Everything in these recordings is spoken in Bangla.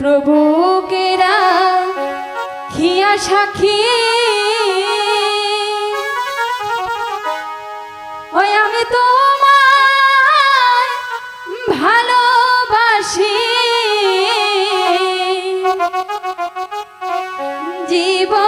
প্রভুকেরা খিয়া সাক্ষী। ওই আমি তো ভালোবাসি। জীবন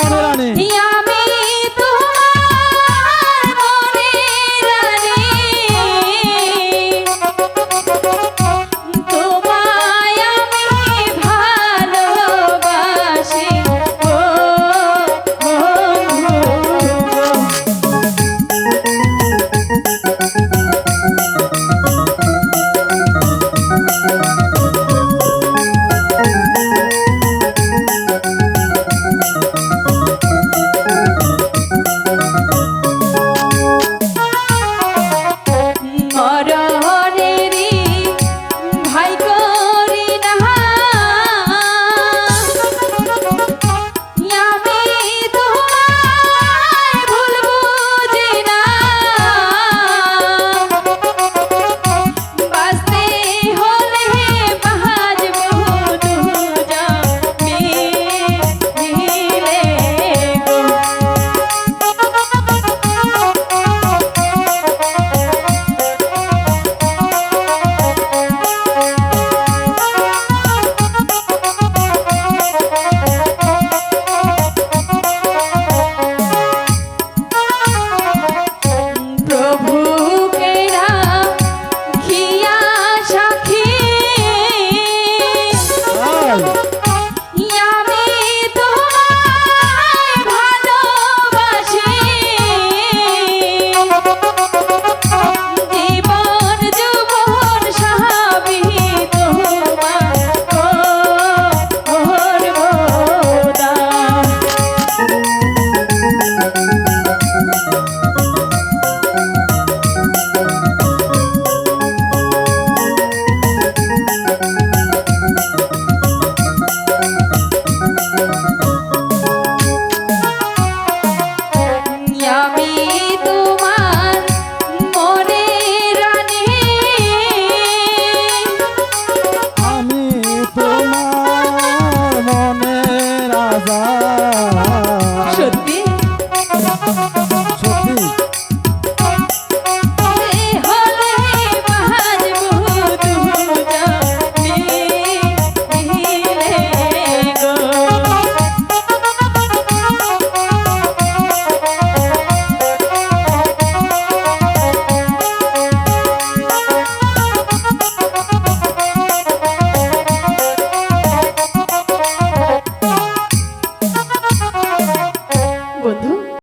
Vamos, Oh.